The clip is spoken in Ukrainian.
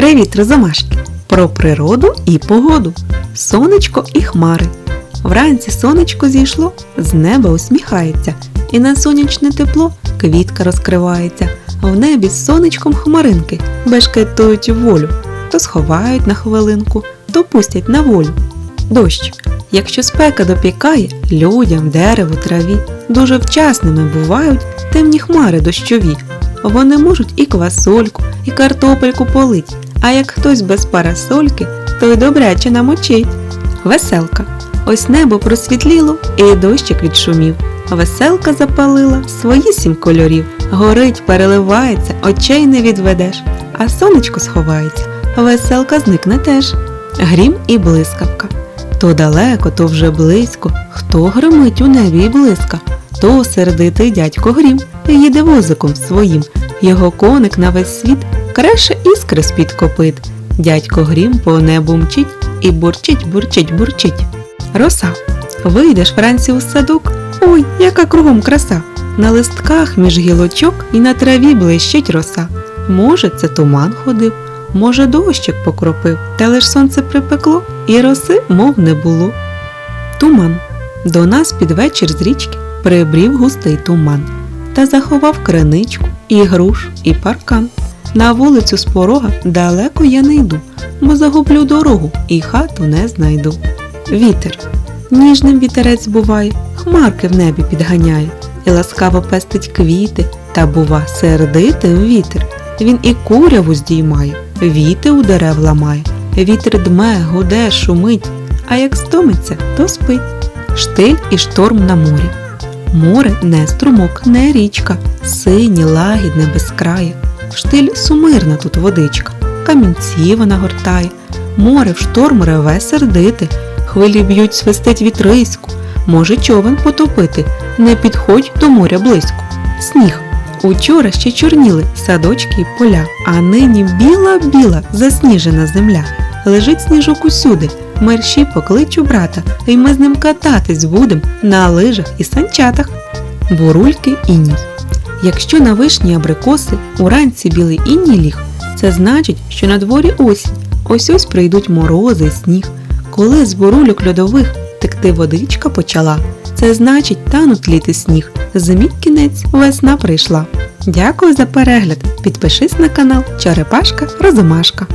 Привіт, розумашки! Про природу і погоду, сонечко і хмари. Вранці сонечко зійшло, з неба усміхається, і на сонячне тепло квітка розкривається. В небі з сонечком хмаринки бешкетують волю, то сховають на хвилинку, то пустять на волю. Дощ. Якщо спека допікає, людям, дереву, траві дуже вчасними бувають темні хмари дощові. Вони можуть і квасольку, і картопельку полить, а як хтось без парасольки, то й добряче намочить. Веселка. Ось небо просвітліло, і дощик відшумів. Веселка запалила свої сім кольорів. Горить, переливається, очей не відведеш, а сонечко сховається, веселка зникне теж. Грім і блискавка. То далеко, то вже близько, хто гримить у небі і блиска, то сердитий дядько Грім їде возиком своїм, його коник на весь світ креше іскри з-під копит. Дядько Грім по небу мчить і бурчить, бурчить, бурчить. Роса. Вийдеш вранці у садок. Ой, яка кругом краса! На листках між гілочок і на траві блищить роса. Може, це туман ходив, може, дощик покропив, та лиш сонце припекло, і роси, мов не було. Туман. До нас під вечір з річки прибрів густий туман та заховав криничку, і груш, і паркан. На вулицю з порога далеко я не йду, бо загублю дорогу і хату не знайду. Вітер. Ніжним вітерець буває, хмарки в небі підганяє, і ласкаво пестить квіти, та бува сердитий вітер. Він і куряву здіймає, віти у дерев ламає, вітер дме, гуде, шумить, а як стомиться, то спить. Штиль і шторм на морі. Море не струмок, не річка, синє, лагідне, безкрає. Штиль сумирна тут водичка, камінці вона гортає, море в шторм реве сердити, хвилі б'ють, свистить вітриську, може човен потопити, не підходь до моря близько. Сніг. Учора ще чорніли садочки й поля, а нині біла-біла засніжена земля. Лежить сніжок усюди, мерщі покличу брата, і ми з ним кататись будем на лижах і санчатах. Бурульки і іній. Якщо на вишні абрикоси уранці білий іній ліг, це значить, що на дворі осінь. Ось ось прийдуть морози сніг. Коли з бурульок льодових текти водичка почала, це значить тануть літи сніг. Зимі кінець весна прийшла. Дякую за перегляд. Підпишись на канал Черепашка Розумашка.